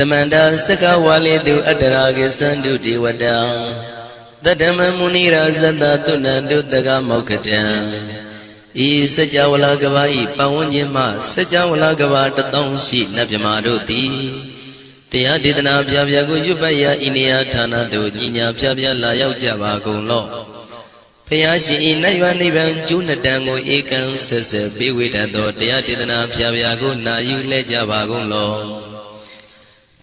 တမန္တာစကဝါလေတုအတ္တရာကေသန္တုဒေဝတံတတ္တမမုနိရာဇတသုဏန္တုတကမောက္ခတံဤစัจ java လာကဘာဤပဝန်းကျင်မှစัจ java လာကဘာတသောရှိနတ်မြမာတို့သည် တရားဒေသနာပြပြကိုရွတ်ပတ်ရာဤနေရာဌာနသို့ညီညာပြပြလာရောက်ကြပါကုန်လော့ဖျားရှင်ဤနတ်ရွာနိဗ္ဗာန်ကျိုးနှစ်တန်ကိုဧကံဆက်ဆက်ပေးဝေတတ်သောတရားဒေသနာပြပြကိုနာယူလဲကြပါကုန်လော့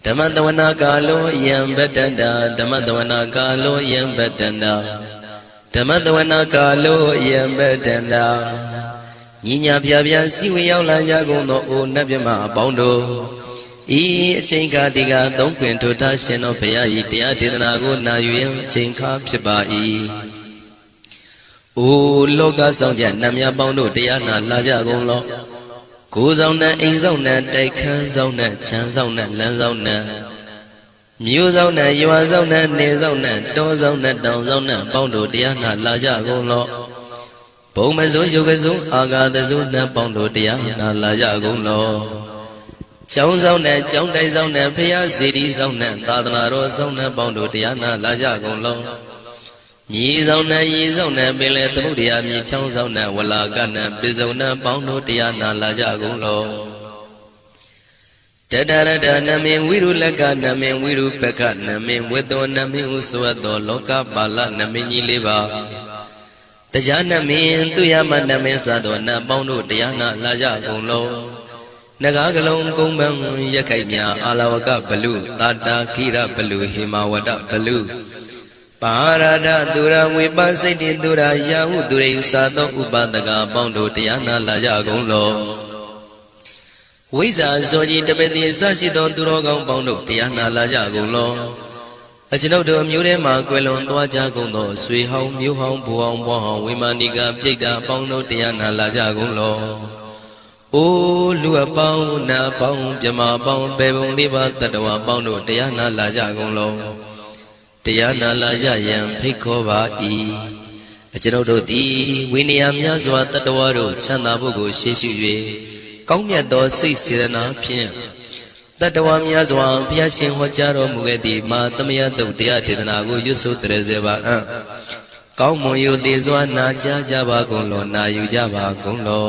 ဓမ္မတဝနာကာလောယံဗတ္တန္တာဓမ္မတဝနာကာလောယံဗတ္တန္တာဓမ္မတဝနာကာလောယံဗတ္တန္တာညီညာပြပြစီဝေရောက်လာကြကုန်သောအိုနတ်မြမအပေါင်းတို့ ဤအချိန်ကာတိကသုံးခွင်ထိုထားရှင်တော်ဘုရားဤတရားဒေသနာကိုနာယူရင်အချိန်ခါဖြစ်ပါ၏အိုလောကဆောင်ကြနတ်မြတ်ပေါင်းတို့တရားနာလာကြကုန်လောကိုယ်ဆောင်နဲ့အိမ်ဆောင်နဲ့တိုက်ခန်းဆောင်နဲ့ခြံဆောင်နဲ့လမ်းဆောင်နဲ့မြို့ဆောင်နဲ့ရွာဆောင်နဲ့နေဆောင်နဲ့တောဆောင်နဲ့တောင်ဆောင်နဲ့ပေါင်းတို့တရားနာလာကြကုန်လော့ဘုံမစိုးယုတ်ကစိုးအာဃာတစိုးနဲ့ပေါင်းတို့တရားနာလာကြကုန်လော့ ကျောင်းဆောင်နဲ့ကျောင်းတိုက်ဆောင်နဲ့ဖရာစီတီဆောင်နဲ့သာသနာတော်ဆောင်နဲ့ပေါင်းတို့တရားနာလာကြကုန်လော့မြေဆောင်နဲ့ရေဆောင်နဲ့ပင်လေသမုဒ္ဒရာမြေချောင်းဆောင်နဲ့ဝလာကနဲ့ပိစုံနဲ့ပေါင်းတို့တရားနာလာကြကုန်လောတတရတနမေဝိရုလကနမေဝိရုပကနမေဝေတောနမေဟုဆိုအပ်သောလောကပါဠနမေကြီးလေးပါတရားနမေသူရမနမေစသောနတ်ပေါင်းတို့တရားနာလာကြကုန်လော နဂါကလုံးကုံပံရက်ခိုက်ညာအာလဝကဘလူတာတာခိရဘလူဟေမဝဒဘလူပါရဒသူရဝေပစိတ်တိသူရယာဟုသူရိသာသောဥပဒကအပေါင်းတို့တရားနာလာကြကုန်လောဝိဇာဇောကြီးတပည့်တိအစရှိသောသူတော်ကောင်းပေါင်းတို့တရားနာလာကြကုန်လောအကျွန်ုပ်တို့အမျိုးထဲမှကွယ်လွန်သွားကြကုန်သောဆွေဟောင်းမျိုးဟောင်းဘူဟောင်းဘွားဟောင်းဝိမာနိကပြိတ္တာပေါင်းတို့တရားနာလာကြကုန်လော အိုလူအပေါင်းနာအပေါင်းမြမအပေါင်းပေပုံလေးပါတတ္တဝါပေါင်းတို့တရားနာလာကြကုန်လောတရားနာလာကြရန်ဖိတ်ခေါ်ပါ၏အကျွန်ုပ်တို့သည်ဝိနည်းများစွာတတဝါတို့ချမ်းသာဖို့ကိုရှေ့ရှု၍ကောင်းမြတ်သောစိတ်စေတနာဖြင့်တတဝါများစွာဘုရားရှင်ဟောကြားတော်မူခဲ့သည့်မာသမယတုတ်တရားဒေသနာကိုရွတ်ဆိုတရစေပါအံ့ကောင်းမွန်ယုသေးစွာနာကြားကြပါကုန်လောနာယူကြပါကုန်လော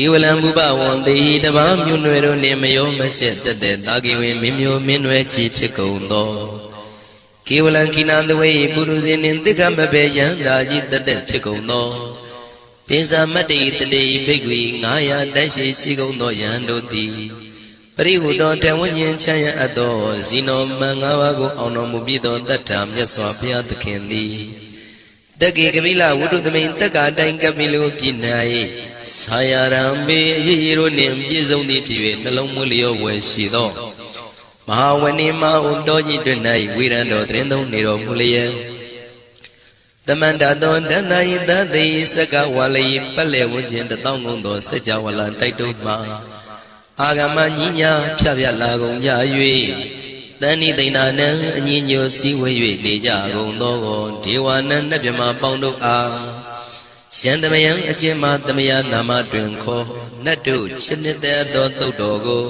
ကိဝလံဘုပဝံတေဟိတပားမြို့နွယ်တို့နှင့်မယောမရှက်သက်သက်တာကိဝင်မင်းမျိုးမင်းနွယ်ချီဖြစ်ကုန်သောကိဝလံကိနံတဝေပုရုဇဉ်နှင့်တိက္ခမဘေယံဓာကြီးသက်သက်ဖြစ်ကုန်သောပိဇာမတ္တိတလေဘိက္ခွေ900တိုက်ရှိရှိကုန်သောယံတို့သည်ပရိဟုတော်တဝဉ္ဉ္ချမ်းရအပ်သောဇီနောမန်၅ပါးကိုအောင်တော်မူပြီးသောတတ္ထာမြတ်စွာဘုရားသခင်သည် တက္ကေကပိလဝုဒ္ဓသမိန်တက္ကာတိုင်ကပိလိုပြည်၌ဆာယရံမေအရေးရတို့နှင့်ပြည့်စုံသည်ဖြစ်၍နှလုံးမွေးလျောဝယ်ရှိသောမဟာဝဏိမဟုတော်ကြီးတွင်၌ဝိရံတော်တရင်သုံးနေတော်မူလျက်တမန္တသောတဏ္ဍယိသတိစကဝါလိပက်လေဝဉ္ခြင်းတသောင်းကုန်သောစัจ java လာတိုက်တုမှအာဂမညီညာဖြတ်ဖြတ်လာကုန်ကြ၍ တဏိသိဏနံအညီညွတ်စည်းဝေး၍နေကြကုန်သောဒေဝနံနတ်မြမပေါင်းတို့အားရှန္တမယံအကျဉ်းမှတမယနာမတွင်ခေါ်နတ်တို့ချစ်နှစ်သက်သောသုတ်တော်ကို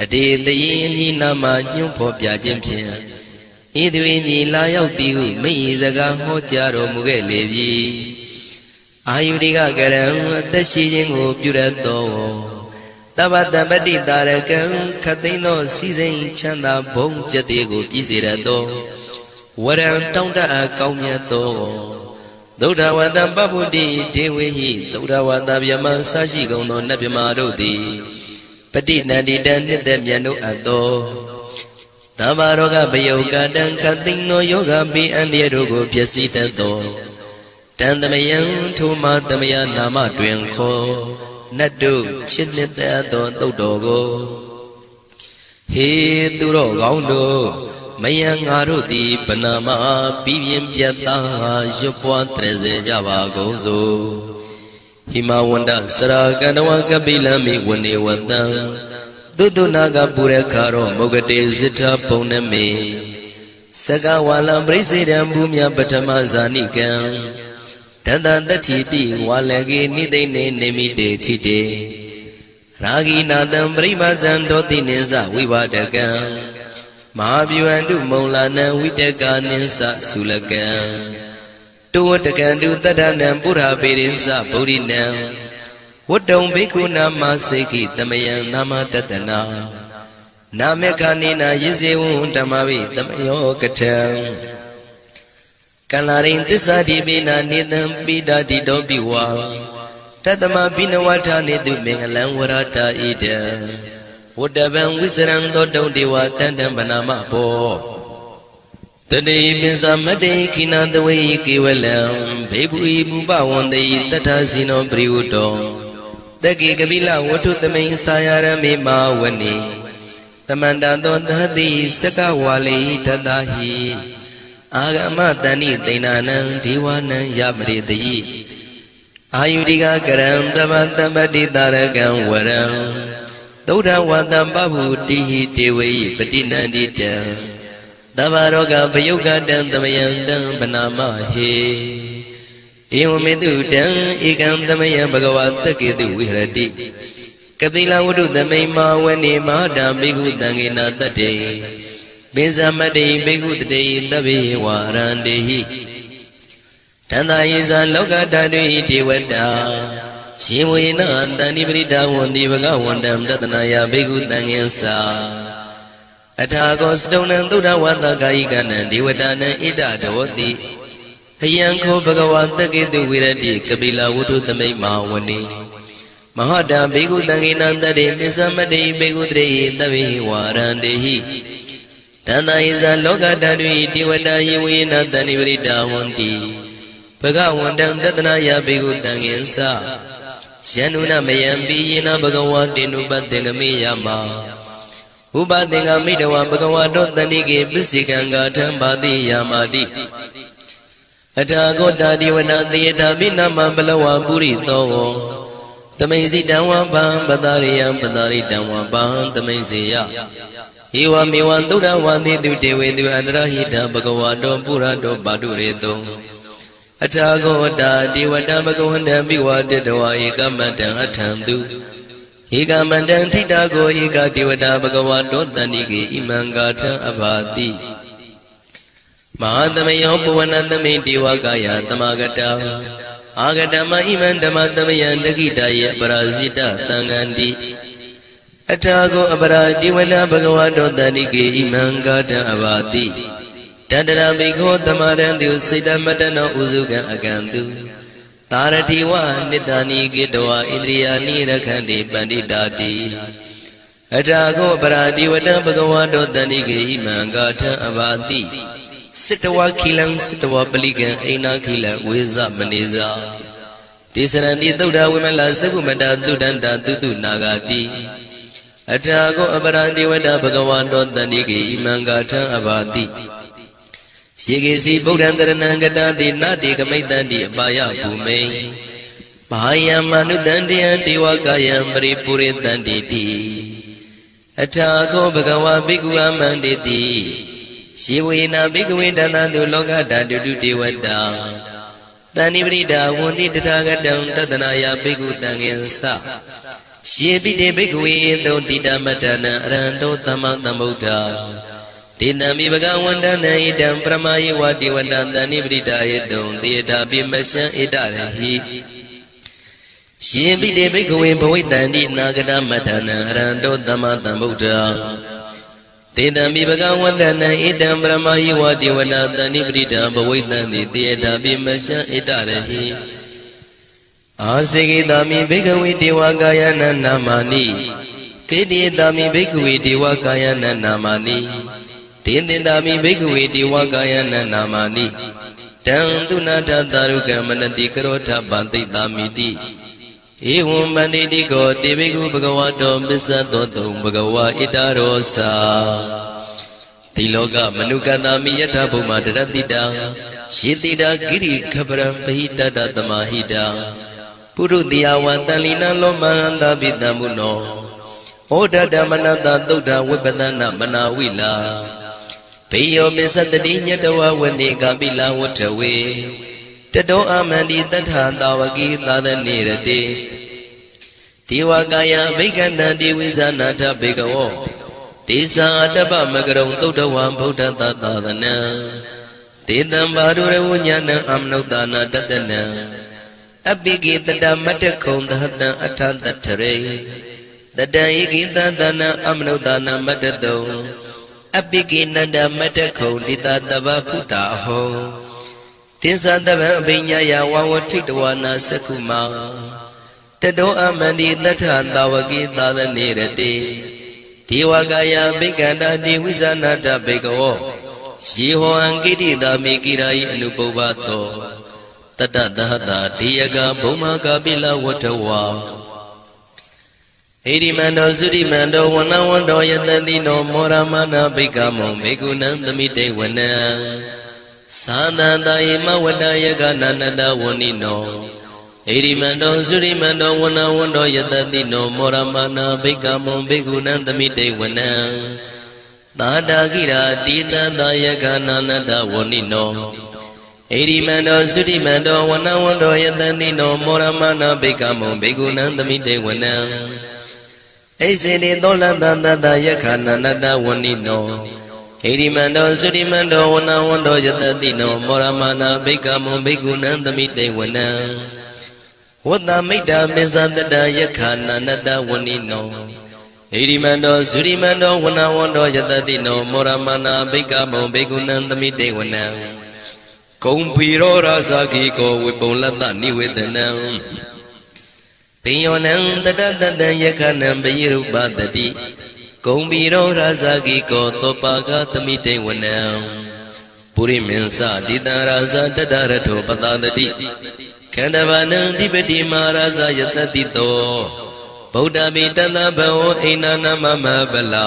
အတေတရင်အမည်နာမညွှန်းဖော်ပြခြင်းဖြင့်ဤသူ၏မြည်လာရောက်သည်ဟုမိဤစကားဟောကြားတော်မူခဲ့လေပြီအာယုရိကကရံအသက်ရှိခြင်းကိုပြုရသော တပ္ပတပတိတာရကံခတ်သိမ်းသောစီစိန်ချမ်းသာဘုံကျက်သေးကိုပြည့်စေရသောဝရံတောင်းတအပ်ကောင်းမြတ်သောသုဒ္ဓဝတ္တပပ္ပုတိဒေဝေဟိသုဒ္ဓဝတ္တဗျမဆရှိကုန်သောနတ်ဗျမတို့သည်ပฏิနန္တိတံနှစ်သက်မြတ်တို့အပ်သောသဗ္ဗရောဂပယုတ်ကတံခတ်သိမ်းသောယောဂပိအန္တရာတို့ကိုပျက်စီးတတ်သောတန်သမယံထိုမသမယနာမတွင်ခေါ် နတ်တို့ချစ်နှစ်သက်သောသုတ်တော်ကိုဟေသူတော်ကောင်းတို့မယံငါတို့သည်ဗနာမပြီးပြင်းပြတ်သားရွတ်ပွားတရစေကြပါကုန်စို့ဟိမဝန္တစရာကန္တဝကပိလံမိဝနေဝတံသုတုနာကပုရခါရောမုဂတေဇိထပုံနမေစကဝါလံပရိစေတံဘူမြပထမဇာနိကံ တတတတိပိဝါလကေနိသိနေနေမိတေထိတေရာဂိနာတံပရိမဇံဒောတိနိသဝိပါဒကံမဟာဗျူဟန္တုမုံလာနံဝိတကာနိသသုလကံတောဝတကံတုတတ္ထနံပုရပေရိသဗုဒ္ဓိနံဝတ္တုံဘိက္ခုနာမစေကိတမယံနာမတတနာနာမေခာနိနာယဇေဝံဓမ္မဝိတမယောကထံ ကလရိန်သစ္စာတိပိနာနေတံပိတာတိတောပိဝါတတမပိနဝဋ္ဌာနေတုမင်္ဂလံဝရတာဣဒံဝတ္တဗံဝိစရံသောတုံတေဝတန္တံဗနာမဘောတတိပိစမတေခိနာတဝေကေဝလံဘေဘူဤပုပဝန္တေတတ္ထစီနောပရိဝတ္တောတကေကပိလဝတ္ထုသမိန်စာယရမေမာဝနေတမန္တသောသတိစကဝါလိတတဟိ အာဂမတဏိသိဏနံဒေဝနံယပရိတိအာယုရိကကရံတမတမတိတာရကံဝရံသုဒ္ဓဝတံပဗုတိဟိတေဝေပတိနန္တိတံသဗ္ဗရောဂပယုတ်ကတံသမယံတံဗနာမဟေဧဝမေတုတံဧကံသမယံဘဂဝတက္ကေတုဝိဟရတိကတိလဝတ္ထုသမိန်မာဝနေမဟာတံဘေကုတံငေနာတတ္တေ ပိဇမတေဘေကုတတေသဗ္ဗေဝါရန္တေဟိတန္တာယေဇာလောကဓာတုဟိဒေဝတာရှင်ဝေနတန္တိပရိဒါဝန္တိဘဂဝန္တံတတနာယဘေကုတံငင်္စာအထာကောစတုံနံသုဒ္ဓဝတ္တကာယိကနံဒေဝတာနံဣဒဒေဝတိအယံခောဘဂဝါတက္ကေတုဝိရတိကပိလဝတ္ထုသမိတ်မာဝနေမဟာတာဘေကုတံငေနံတတေပစ္စမတေဘေကုတရေသဗ္ဗေဝါရန္တေဟိ တန္တာယဇလောကဓာတုဒေဝတာယေဝေနတန္တိပရိဒါဝန္တိဘဂဝန္တံတတနာယဘေကုတံငင်္စာယန္နုနမယံပိယေနဘဂဝါတေနုပတေငမေယမဥပသင်္ကမိတဝဘဂဝါတောတဏိကေပစ္စေကံကာထံပါတိယာမာတိအထာဂောတာဒီဝနာသေယတာပိနမပလဝပုရိသောဝသမိန်စီတံဝပံပတာရိယံပတာရိတံဝပံသမိန်စေယ ဧဝမေဝံသုဒ္ဓဝန္တိတုတေဝေတုအန္တရဟိတဘဂဝါတောပုရတောပါတုရေတုံအထာဂောတာဒီဝတဘဂဝန္တံပိဝတတဝဧကမတံအထံတုဧကမတံထိတာကိုဧကတိဝတာဘဂဝါတောတန္တိကေဣမံဂါထံအဘာတိမဟာသမယောပဝနသမိတေဝကာယသမဂတံအာဂတမဣမံဓမ္မသမယံတကိတယေပရာဇိတသံဃန္တိ အထာကိုအပရာတိဝနာဘဂဝါတောတန္တိကေဣမံဂါထံအဘာတိတတရဘိခောသမရံတုစိတ်တမတနောဥစုကံအကံတုသာရတိဝနိတဏီကိတဝဣန္ဒြိယာနိရခန္တိပန္တိတာတိအထာကိုပရာတိဝတံဘဂဝါတောတန္တိကေဣမံဂါထံအဘာတိစစ်တဝခိလံစစ်တဝပလိကံအိနာခိလဝေဇမနေဇာတေစရံတိသုဒ္ဓဝိမလသကုမတသုဒ္ဒန္တာတုတုနာဂာတိ အထာကိုအပရံတိဝတဘဂဝါတောတန္တိကေဣမံဂါထံအဘာတိရေကေစီဗုဒ္ဓံတရဏံကတတိနတိကမိတ္တန္တိအပါယဘူမိန်ဘာယံမနုတန္တယတေဝကာယံပရိပုရိတန္တိတိအထာခောဘဂဝါဘိက္ခုအမန္တိတိယေဝေနာဘိက္ခဝေတန္တတုလောကဓာတုတုတေဝတာတဏိပရိဒါဝန္တိတထာဂတံတတနာယဘိက္ခုတံငင်္စ ယေပိတေဘိက္ခဝေသောတိတမတ္တနံအရဟံတောသမ္မာသမ္ဗုဒ္ဓတေနမိဘဂဝန္တနံဣတံပရမယေဝတိဝတံတဏိပရိဒါယေတုံတေတာပိမရှံဣတရဟိရှင်ပိတေဘိက္ခဝေဘဝိတန္တိနာဂတမတ္တနံအရဟံတောသမ္မာသမ္ဗုဒ္ဓတေတံမိဘဂဝန္တနံဣတံပရမယေဝတိဝတံတဏိပရိဒါဘဝိတန္တိတေတာပိမရှံဣတရဟိ အာစေကိတာမိဘိက္ခဝေဒေဝကာယနာနာမာနိကေတိတာမိဘိက္ခဝေဒေဝကာယနာနာမာနိဒေသင်တာမိဘိက္ခဝေဒေဝကာယနာနာမာနိတံသူနာတသာရုကမနတိကရောထပံသိတာမိတိဧဝံမန္တိတိကောတေဘိကုဘဂဝါတောပစ္စသောတုံဘဂဝါဣတရောစာဒီလောကမနုကတာမိယထဘုံမာတရတိတာယေတိတာဂိရိခပရံပဟိတတသမာဟိတာ ပုရုတိယဝံတန်လီနံလောမန္တာပိတံမုနောဩဒတမနတသုဒ္ဓဝိပဒနာမနာဝိလာဘေယောပစ္စတတိညတဝဝနေကပိလဝတ္ထဝေတတောအမန္တိတထသာဝကိသာသနေရတိဒေဝကာယဘိက္ခဏံဒေဝိဇာနာထဘေကဝောဒေသအတ္တပမကရုံသုဒ္ဓဝံဗုဒ္ဓသာသာသနံဒေတံဘာဒုရဝဉာဏံအမနုဿာနာတတနံ အပိကိတတမတ္တခုံသဟတံအထတထရေတတံဧကိတသနာအမနုဿာနာမတ္တတုံအပိကိနန္ဒမတ္တခုံတိတတဗဗုတ္တာဟောတိသတဗံအဘိညာယဝဝထိတဝနာသက္ခုမာတတောအမန္တိတထသာဝကိသာသနေရတိဒေဝကာယဘိက္ခန္တာတိဝိဇာနာတဘေကဝောယေဟောအံကိတိတာမေကိရာယအနုပုဗ္ဗတော တတတဟတာဒေယကဘုံမာကပိလဝတ္ထဝါဟိရိမန္တောသုရိမန္တောဝနဝန္တောယတတိနောမောရမနာဘိက္ခမောမေကုဏံသမိတေဝနံသာနန္တယေမဝတ္တယကနန္တဝဏိနောဣရိမန္တောသုရိမန္တောဝနဝန္တောယတတိနောမောရမနာဘိက္ခမောဘေကုဏံသမိတေဝနံသာတာကိရာတိတတယကနာနတဝဏိနော ဣရိမန္တောသုရိမန္တောဝနဝန္တောယတတိနောမောရမနာဘိက္ခမောဘေကုဏံသမိတေဝနံဣစေတိသောလတတတယခနာနတဝဏိနောဣရိမန္တောသုရိမန္တောဝနဝန္တောယတတိနောမောရမနာဘိက္ခမောဘေကုဏံသမိတေဝနံဝတ္တမိတ္တာမစ္ဆတတယခာနန္တဝဏိနောဣရိမန္တောဇုရိမန္တောဝနဝန္တောယတတိနောမောရမနာဘိကမောဘေကုဏံသမိတေဝနံ ကုံဖီရောရာဇာကိကောဝိပုံလတ္တနိဝေဒနံပိယောနံတတတတံယခနံပယိရုပတတိကုံဖီရောရာဇာကိကောသောပါကသမိတေဝနံပုရိမင်းစတိတရာဇာတတရထောပတတတိခန္ဓဗာနံဓိပတိမာရာဇယတတိတောဗုဒ္ဓမိတသဘဝအိနာနမမဗလာ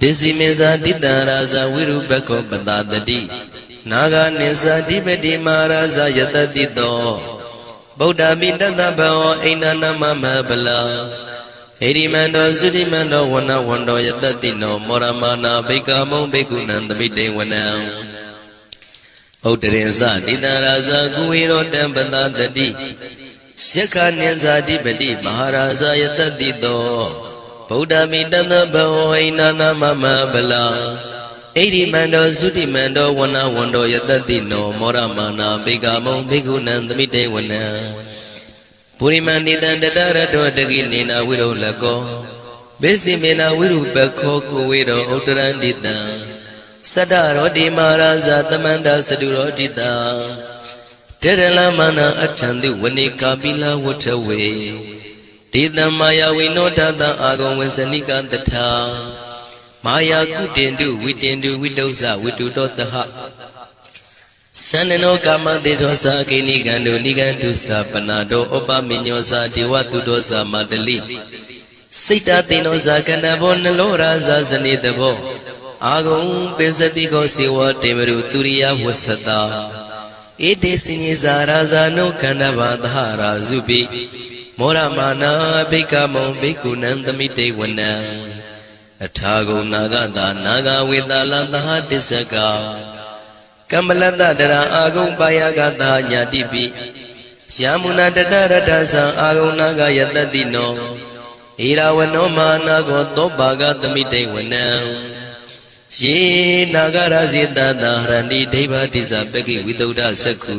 ပစ္စည်းမေဇာတိတံရာဇဝိရုပခောပတတတိနာဂနိသဓိပတိမာရာဇယတတိတောဗုဒ္ဓမိတတဘောအိန္ဒနမမဗလာဣရိမန္တောသုတိမန္တောဝနဝန္တောယတတိနောမောရမာနာဘိကမောဘိက္ခုနံသမိတေဝနံဥဒရင်စတိတရာဇကုဝေရောတံပတတတိရှက္ခနိဇာတိပတိမဟာရာဇယတတိတော ဗုဒ္ဓမိတသဘဝိနာနာမမဗလာဣရိမန္တောသုတိမန္တောဝနဝန္တောယတတိနောမောရမာနာဘေကမုံဘေကုဏံသမိတေဝနံပုရိမဏိတံတတရတောတကိနေနာဝိရုလကောဘေစီမေနာဝိရုပခောကိုဝေရောဥတရန္တိတံစတ္တရောတိမာရာဇသမန္တာစတုရောတိတာတေရလမနာအထံတိဝနေကာပိလဝထဝေ ဒေတံမာယဝိနောထတံအာဂုံဝေစနိကတထာမာယာကုတင်တုဝိတင်တုဝိတုဇဝိတုတောတဟသန္နနောကာမတေသောသာကိနိကံတုနိကံတုသာပနာတောဩပမညောသာဒေဝတုတောသာမတလိစိတ်တတေနောသာကန္တဘောနလောရာဇာဇနေတဘောအာဂုံပိစတိကောစေဝတေမရုသူရိယဝဆတာဧတေစညေဇာရာဇာနုခန္ဓဘာသဟရာဇုပိ မောရမာနာဘိကမောဘိက္ခုနံသမိတေဝနံအထာဂုံနာဂတာနာဂဝေတလသဟတစ္စကကမ္မလတ္တတရာအာဂုံပါယကတာညာတိပိယာမုနာတတရတသံအာဂုံနာဂယတတိနောဣရာဝနောမာနာကောသောပါကသမိတေဝနံယေနာဂရဇိတတဟရဏိဒိဗ္ဗတိဇပကိဝိတုဒ္ဓသက္ခု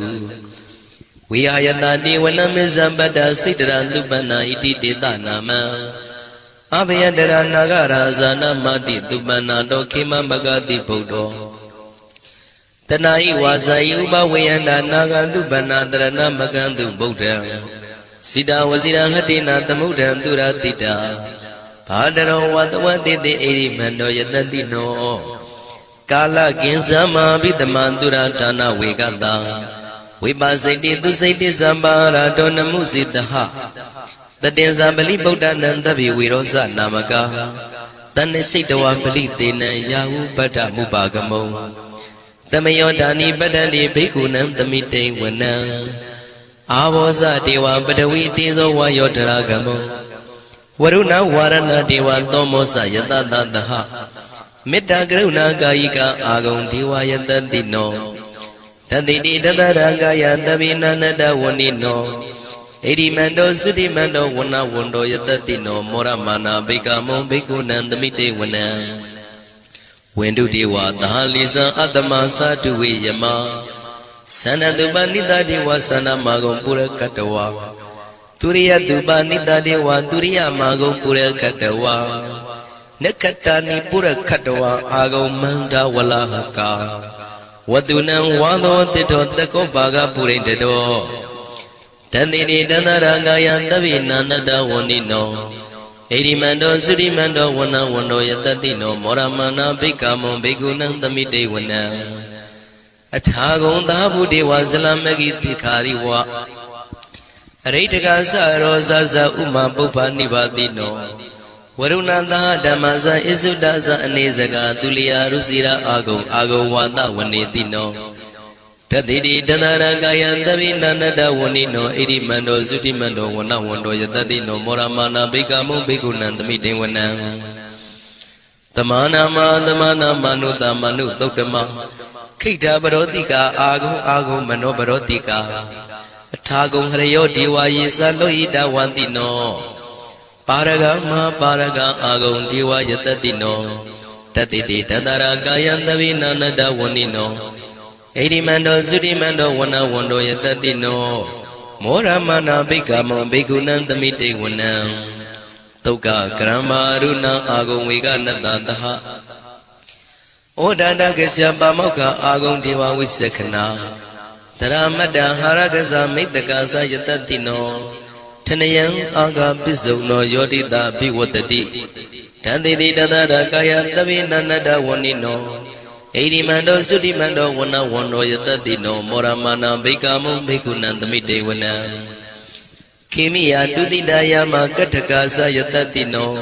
ဝိဟာယတတိဝနမေဇံပတ္တစိတ္တရသုပနာဣတိတေတနာမံအဘယတရနာဂရာဇာနမတိသုပနာတောခေမမဂတိဗုဒ္ဓောတဏှိဝါဇာယဥပဝေယန္တာနာဂသုပနာတရဏမကံတုဗုဒ္ဓံစိတဝစီရဟတိနာသမုဒ္ဒံသူရတိတာဘာတရောဝတဝတိတိဣရိမန္တောယတတိနောကာလကင်ဇမဘိတမန္တုရဌာနဝေကတံ ဝိပါစိတိသူစိတိသံပါရာတောနမှုစိတဟတတင်္ဇာပလိဗုဒ္ဓနံတပိဝေရောဇနာမကာတဏ္ဍစိတ်တဝပလိတေနံယာဟုပတ္တမုပါကမုံတမယောဓာနိပတ္တန္တိဘိက္ခုနံသမိတေဝနံအာဘောဇဒေဝပတဝီတေဇောဝါယောတရာကမုံဝရုဏဝါရဏဒေဝသောမောစယတတတဟမေတ္တာကရုဏာကာယိကအာဂုံဒေဝယတတိနော တတိတိတတရကာယတပိနန္တဝဏိနောဣရိမန္တောသုတိမန္တောဝဏဝန္တောယတတိနောမောရမာနာဘိကမုံဘိက္ခုနံသမိတေဝနံဝန္တုတေဝသဟလိဇံအတ္တမသာတုဝေယမသန္တတုပနိတတေဝသန္တမဂုံပုရကတဝါသူရိယတုပနိတတေဝသူရိယမဂုံပုရကတဝါနက္ခတာနိပုရခတဝါအာဂုံမန္တဝလဟကာ ဝတုနံဝါသောတိတောတကောဘာဂပုရိတတောတန်တိတိတန္တရာကာယသဗ္ဗိနာနတဝန္တိနောဣရိမန္တောသုရိမန္တောဝဏဝန္တောယတတိနောမောရမနာဘိက္ခမုံဘိက္ခုနံသမိတေဝနံအထာဂုံသာဘုဒေဝဇလမဂိတိခာရိဝအရိတကသရောဇဇဥမပုပ္ပနိဗ္ဗာတိနော ဝရုဏသာဓမ္မဇဣစုဒဇအနေစကာသူလျာရုစီရာအာဂုံအာဂုံဝါဒဝနေတိနောတတိတိတန္တရာကာယံသဗိနန္တဝဏိနောဣရိမန္တောသုတိမန္တောဝနဝန္တောယတတိနောမောရမာနာဘိကမုဘိက္ခုနံသမိတေဝနံသမာနာမသမာနာမနုတမနုသုတ်တမခိဋ္ဌပရောတိကာအာဂုံအာဂုံမနောပရောတိကာအထာဂုံဟရယောဒီဝါယေသလောဟိတဝန္တိနော ပါရဂမပါရဂအာဂုံဒီဝါယတတိနောတတိတိတတရာကာယံသဗိနာနတဝဏိနောဣရိမန္တောသုတိမန္တောဝနဝန္တောယတတိနောမောရမနာဘိက္ခမောဘိက္ခုနံသမိတေဝနံသုက္ကကရမရုဏအာဂုံဝေကနတသဟဩဒန္တကစ္စပါမောက္ခအာဂုံဒေဝဝိသခနာတရမတ္တဟာရကဇမိတ္တကာသယတတိနော ထနယံအာဂပစ္စုံနောယောတိတာဘိဝတ္တိတန်တိတိတတရကာယသဗိနန္တဝဏိနောဣရိမန္တောသုတိမန္တောဝနဝန္တောယတတိနောမောရမနာဘိကာမုံဘိက္ခုနံသမိတေဝနံခေမိယာတုတိတယာမကတ္ထကာသယတတိနော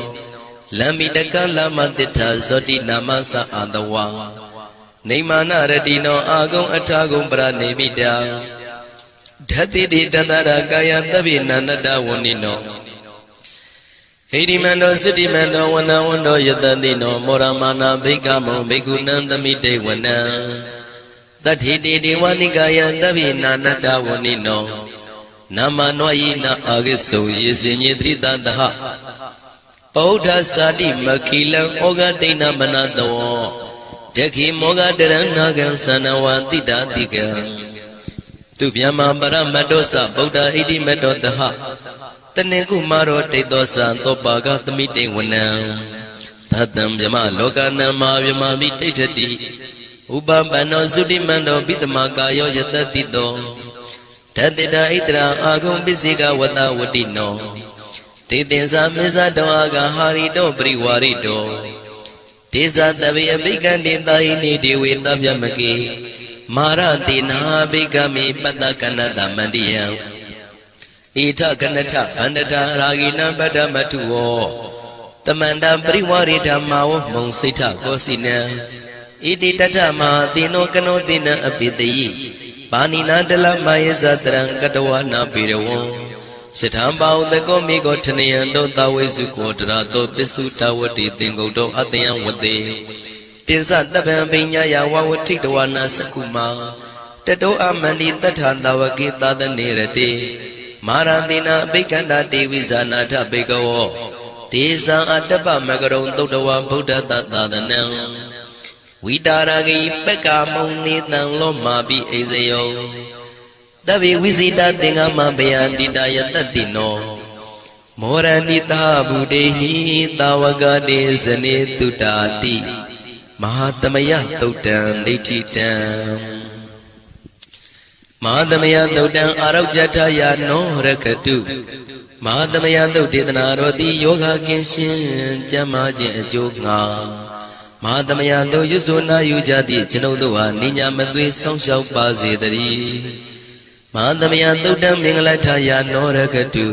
လမ္မိတကလမတိထာဇောတိနာမသအာတဝါနေမာနရတိနောအာဂုံအထာဂုံပရနေမိတာ ဓတ္တိတိတန္တရာကာယသဗ္ဗိနန္တဝဏိနောဟိရိမန္တောသုတိမန္တောဝနဝန္တောယတတိနောမောရမာနာဘိက္ခမောဘိက္ခုနံသမိတေဝနံတတိတိဒေဝနိကာယသဗ္ဗိနာနတဝဏိနောနာမနောယိနာအာဂိစုယေစင်ညေတိတတဟပောဓသာတိမခိလံဩဃဒိဏမနတောတခိမောဃတရဏဂံသနဝတိတာတိကံ သူဗျမပရမတ္တောသဗုဒ္ဓဣတိမတ္တောတဟတနေကုမာရောတိတ်သောသံသောပါကသမိတေဝနံသတ္တံမြမလောကနံမာမြမမိတိဋ္ဌတိဥပပန္နောသုတိမန္တောပိတမကာယောယတတိတောတတိတာဣတရာအာဂုံပစ္စေကဝတဝတိနောတေတင်္စာမေဇတောအာဂဟာရိတောပရိဝါရိတောဒေသတဗေအဘိကံတေတာဟိနေဒေဝေတဗျမကေ မာရတိနာဘိကမေပတ္တကနတမန္တိယံဣထကနထဗန္တတာရာဂိနံပတ္တမထုဝောတမန္တပရိဝရိဓမ္မာဝမုံစိဋ္ဌကောစီနံဣတိတထမဟာတိနောကနောတိနံအပိတယိပါဏိနာတလမယေသတရံကတဝနာပေရဝံစထံပါဥတကောမိကောထနယံတောသဝိစုကောတရာတောပစ္စုတဝတိသင်္ကုတ်တောအတယံဝတေ ပိစတပံပိညာယဝဝတိတဝနာစကုမာတတောအမန္တိတထံတဝကေသဒနေရတေမာရတိနာအဘိကန္တာတေဝိဇာနာထဘေကဝောဒေဇံအတ္တပမကရုံသုတ်တဝဗုဒ္ဓတသာသနံဝိတာရဂိပက္ကာမုံနေတံလောမာပိအိဇယောတဗေဝိဇိတသင်္ဃမဘယန္တိတယတတိနောမောရဏိတာဗုဒေဟိတာဝကတေဇနေတုတာတိ မဟာတမယသုတ်တံဒိဋ္ဌိတံမဟာသမယသုတ်တံအာရောကြထယာနောရကတုမဟာသမယသုတ်ဒေသနာတော်သည်ယောဂကင်းရှင်းကျမ်းမာခြင်းအကျိုးငါမဟာသမယသုတ်ရွတ်ဆိုနာယူကြသည့်ကျွန်ုပ်တို့ဟာနိညာမသွေဆောင်းလျှောက်ပါစေတည်းမဟာသမယသုတ်တံမင်္ဂလထယာနောရကတု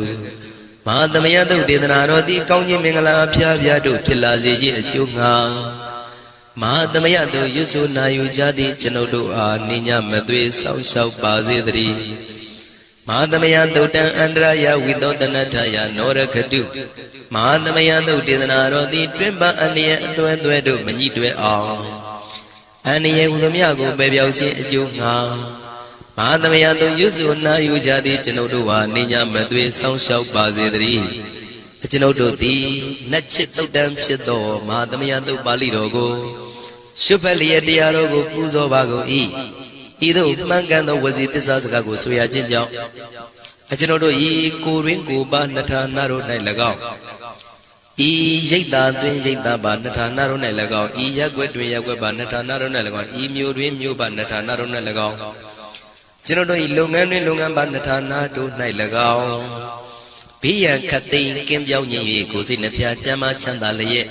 မဟာသမယသုတ်ဒေသနာတော်သည်ကောင်းခြင်းမင်္ဂလာအဖျားဖျားတို့ဖြစ်လာစေခြင်းအကျိုးငါ မဟာသမယတို့ရွတ်ဆိုနာယူကြသည့်ကျွန်ုပ်တို့အားနိညာမသွေဆောင်းလျှောက်ပါစေတည်းမဟာသမယသုတ်တံအန္တရာယဝိသောတနထယနောရခတုမဟာသမယသုတ်ဒေသနာတော်သည်တွင်ပအန္တရာအသွဲသွဲတို့မညှိတွဲအောင်အန္တရာဟူသမျှကိုပယ်ပြောက်ခြင်းအကျိုးငါမဟာသမယသုတ်ရွတ်ဆိုနာယူကြသည့်ကျွန်ုပ်တို့အားနိညာမသွေဆောင်းလျှောက်ပါစေတည်းကျွန်ုပ်တို့သည်နတ်ချစ်သုတ်တံဖြစ်သောမဟာသမယသုတ်ပါဠိတော်ကို ရှုဖက်လျက်တရားတော်ကိုပူဇော်ပါကုန်၏ဤသို့မှန်ကန်သောဝစီတစ္ဆာစကားကိုဆိုရခြင်းကြောင့်အကျွန်ုပ်တို့ဤကိုရင်းကိုပါနထာနာတို့၌၎င်းဤရိတ်တာတွင်ရိတ်တာပါနထာနာတို့၌၎င်းဤရက်ွက်တွင်ရက်ွက်ပါနထာနာတို့၌၎င်းဤမျိုးတွင်မျိုးပါနထာနာတို့၌၎င်းကျွန်ုပ်တို့ဤလုပ်ငန်းတွင်လုပ်ငန်းပါနထာနာတို့၌၎င်းဘေးရန်ခတ်သိမ်းကင်းပြောင်းခြင်း၍ကိုယ်စိတ်နှဖျားချမ်းသာချမ်းသာလျက်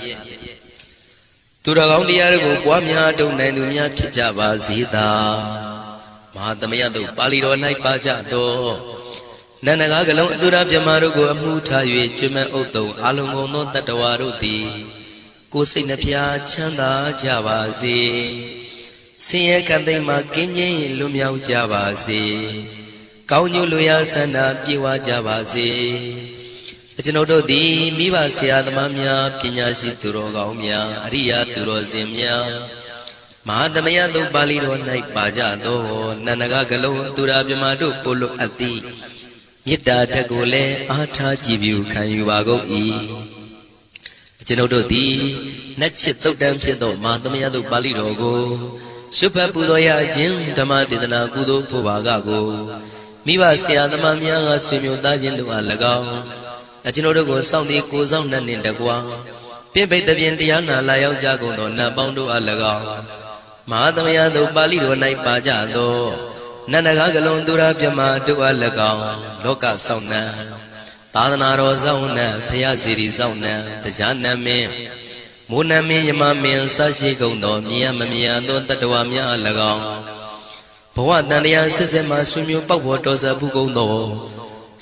သူတော်ကောင်းတရားတို့ကိုပွားများတုံနိုင်သူများဖြစ်ကြပါစေသာမဟာသမယတို့ပါဠိတော်၌ပါကြတော်နန္ဒကားကလုံးအတုရပြမတို့ကိုအမှုထား၍ကျွမ်းမဲ့ဥတုံအလုံးကုန်သောတတ္တဝါတို့သည်ကိုယ်စိတ်နှဖျားချမ်းသာကြပါစေဆင်းရဲကံသိမ်းမှကင်းကျင်းလွတ်မြောက်ကြပါစေကောင်းကျိုးလူရဆန္ဒပြေဝကြပါစေအ ကျွန်ုပ်တို့သည်မိဘဆရာသမားများပညာရှိသူတော်ကောင်းများအရိယာသူတော်စင်များမဟာသမယသုပါဠိတော်၌ပါကြသောနန္ဒကကလုံးသူရာမြမတို့ပို့လို့အပ်သည်မေတ္တာဓာတ်ကိုလည်းအားထားကြည်ပြုခံယူပါကုန်၏အကျွန်ုပ်တို့သည်နတ်ချစ်သုတ်တံဖြစ်သောမဟာသမယသုပါဠိတော်ကိုရှုဖတ်ပူဇော်ရခြင်းဓမ္မဒေသနာကုသိုလ်ဖို့ပါကကိုမိဘဆရာသမားများကဆွေမျိုးသားချင်းတို့အား၎င်း အကျွန်ုပ်တို့ကိုစောင့်တည်ကိုစောင့်နှံ့နှင့်တကွာပြင့်ပိတ်တပြင်တရားနာလာရောက်ကြကုန်သောနတ်ပေါင်းတို့အား၎င်းမဟာသမယသို့ပါဠိတော်၌ပါကြသောနန္ဒကားကလွန်သူရပြမတို့အား၎င်းလောကဆောင်နှံသာသနာတော်ဆောင်နှံဖရာစီရီဆောင်နှံတရားနမင်းမိုးနမင်းယမမင်းဆရှိကုန်သောမြင်မမြင်သောတတ္တဝါများအား၎င်းဘဝတန်တရားစစ်စစ်မှဆွေမျိုးပေါက်ပေါ်တော်စပ်ဖူးကုန်သော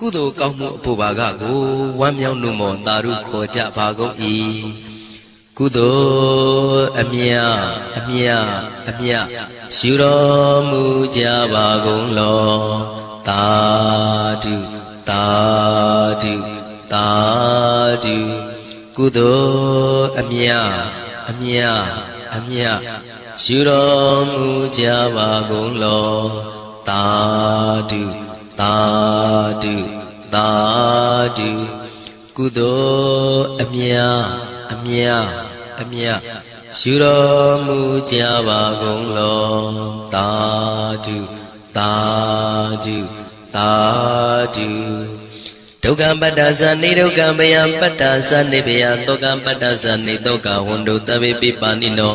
ကုသိုလ်ကောင်းမှုအဖို့ပါကကိုဝမ်းမြောက်နှုမောသာဓုခေါ်ကြပါကုန်၏ကုသိုလ်အမြအမြအမြယူတော်မူကြပါကုန်လောသာဓုသာဓုသာဓုကုသိုလ်အမြအမြအမြယူတော်မူကြပါကုန်လောသာဓု သာဓုသာဓုကုသိုလ်အမြအမြအမြယူတော်မူကြပါကုန်လောသာဓုသာဓုသာဓုဒုက္ခပတ္တသနေဒုက္ခမယပတ္တသနေဘယသောကပတ္တသနေသောကဝန္တုတဗေပိပါဏိနော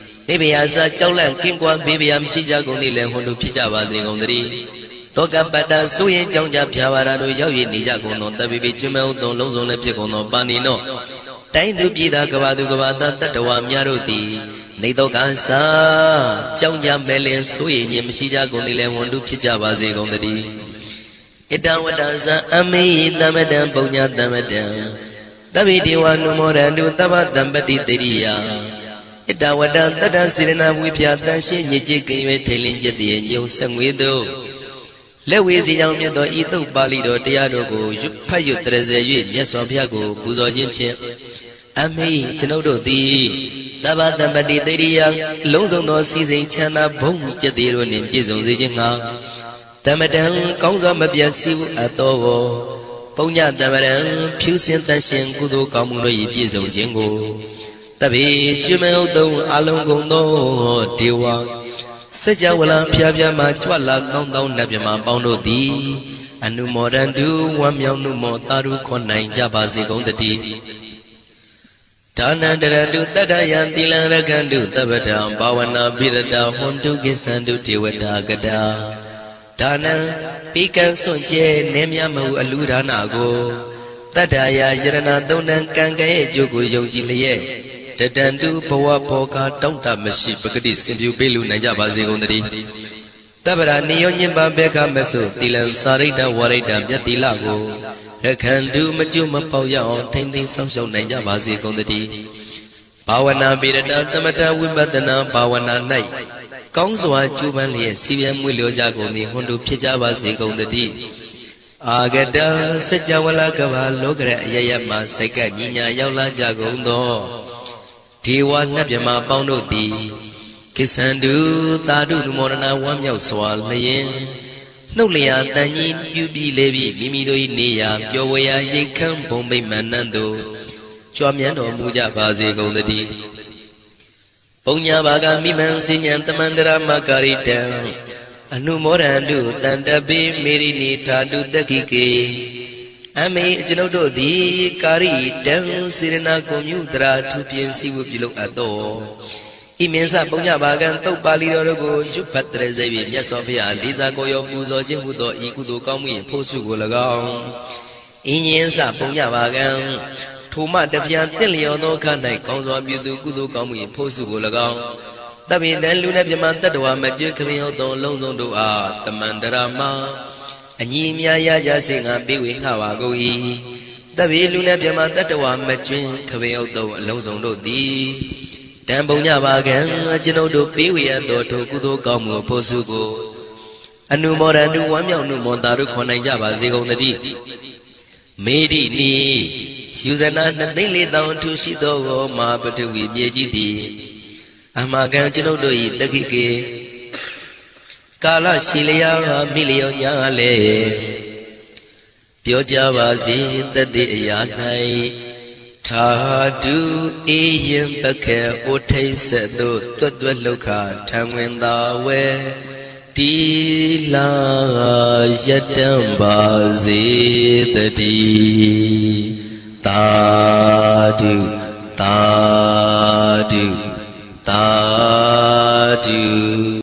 နေဘယာစာကြောက်လန့်ကင်းကွာဘေးဘယာမရှိကြကုန်သည်လည်းဟွန်တို့ဖြစ်ကြပါစေကုန်သတည်းတောကပတ္တဆိုရင်ကြောင့်ကြဖြာပါရာတို့ရောက်ရနေကြကုန်သောတဝေပိကျွမေဥသုံးလုံးစုံလည်းဖြစ်ကုန်သောပါဏိနောတိုင်းသူပြည်သားကဘာသူကဘာတန်တတ္တဝါများတို့သည်နေတော့ကစာကြောင့်ကြမဲ့လင်ဆိုရင်ခြင်းမရှိကြကုန်သည်လည်းဟွန်တို့ဖြစ်ကြပါစေကုန်သတည်းဣတဝတ္တဇံအမေယသမတံပုံညာသမတံတဗ္ဗေဒေဝနုမောရန္တုသဗ္ဗတံပတိတရိယာ ဣတဝတံတတ္တစေရနာဝိဖျာတန်ရှင်းညစ်ကြေးကိရွယ်ထိန်လင်းကျက်တည်းညုံဆက်ငွေတို့လက်ဝေစီကြောင့်မြတ်သောဤသုတ်ပါဠိတော်တရားတော်ကိုရွတ်ဖတ်ရွတ်တရစေ၍မြတ်စွာဘုရားကိုပူဇော်ခြင်းဖြင့်အမိကျွန်ုပ်တို့သည်သဗ္ဗတံပတိတရိယာလုံးစုံသောစီစဉ်ချမ်းသာဘုံကျက်တည်းတို့နှင့်ပြည့်စုံစေခြင်းငှာတမတံကောင်းစွာမပြတ်စည်းဟုအပ်တော်ဝပုညတမရံဖြူစင်တန်ရှင်ကုသိုလ်ကောင်းမှုတို့၏ပြည့်စုံခြင်းကို တပိကျွမေဟုတ်သုံးအလုံးကုန်သောဒေဝစัจ java လံဖျားဖျားမှကြွလာကောင်းသောနတ်မြမပေါင်းတို့သည်အနုမောဒန္တုဝမ်းမြောက်မှုမောတာရုခွန်နိုင်ကြပါစေကုန်တည်းဒါနန္တရတုတတ္တယံသီလံရကန္တုတပ္ပတံဘာဝနာပိရတဟွန်တုကိသန္တုဒေဝတာကတာဒါနံပိကံစွန့်ကျဲနေမြမဟုအလူဒါနာကိုတတ္တရာယရဏသုံးတန်ကံကဲရဲ့အကျိုးကိုယုံကြည်လျက် တတန်တုဘဝဘောကတောင့်တမရှိပဂတိစင်ပြူပေးလူနိုင်ကြပါစေကုန်တည်းတပ္ပရာနိယောညင်ပဘေခမဆုသီလံစာရိတ္တဝရိတ္တမြတ်တိလကိုရခန္တုမကျွမပေါရအောင်ထိမ့်သိမ်းဆောင်ရှောက်နိုင်ကြပါစေကုန်တည်းဘာဝနာပိရတသမထဝိပဿနာဘာဝနာ၌ကောင်းစွာကျူးပန်းလျက်စီပြန်မွေလျောကြကုန်သည်ဟွန်တုဖြစ်ကြပါစေကုန်တည်းအာဂတစัจ java လကဘာလောကရအယယမစိတ်ကညီညာရောက်လာကြကုန်သော ဒေဝနတ်မြမပေါင်းတို့သည်ကိစ္ဆန္တုသာဓုလူမောရဏဝမ်းမြောက်စွာလျင်နှုတ်လျာတန်ကြီးပြုပြီးလေပြီးမိမိတို့၏နေရာပျော်ဝေရာရိတ်ခမ်းဘုံမိတ်မန္နန်တို့ကြွားမြန်းတော်မူကြပါစေကုန်တည်းပုံညာဘာကမိမံစဉ္ဉံတမန္တရမကာရိတံအနုမောဒန္တုတန်တပိမေရိနိထာတုတက္ခိကေ အမေကျွန်ုပ်တို့သည်ကာရိတံစေရနာကုံမြုတရာထူပြင်းစည်းဝပြုလုပ်အပ်သောဣမင်းစပုံညဘာကံတုတ်ပါဠိတော်တို့ကိုရွတ်ဖတ်တရစေပြီးမြတ်စွာဘုရားလေးစားကိုရောပူဇော်ခြင်းဟုသောဤကုသိုလ်ကောင်းမှု၏ဖို့စုကို၎င်းအင်းရင်စပုံညဘာကံထိုမှတပြန်တင့်လျော်သောခ၌ကောင်းစွာပြုသူကုသိုလ်ကောင်းမှု၏ဖို့စုကို၎င်းတပိတံလူနဲ့မြမတတ္တဝါမကျွခမင်းဟောသောလုံးစုံတို့အားတမန္တရာမ အညီအမြရကြစေငါပေးဝေငှပါကုန်၏တပိလူနဲ့မြမတတ္တဝါမကျွင်းခမင်းဟောသောအလုံးစုံတို့သည်တံပုံညပါကံကျွန်ုပ်တို့ပေးဝေရသောထိုကုသိုလ်ကောင်းမှုဖို့စုကိုအနုမောဒန္တုဝမ်းမြောက်မှုမောတာတို့ခွန်နိုင်ကြပါစေကုန်သတည်းမေဒီနီယူဇနာနှစ်သိန်းလေးတောင်ထူရှိသောမာပတုဝီမြေကြီးသည်အမကံကျွန်ုပ်တို့၏တက္ခိကေ ကာလရှိလျာမိလျောညာလေပြောကြပါစေတတိအရာ၌ထာတုအေယံပခေဩထိတ်ဆက်သို့တွတ်တွတ်လောက်ခထံဝင်သာဝဲတီလာယတံပါစေတတိတာတုတာတုတာတု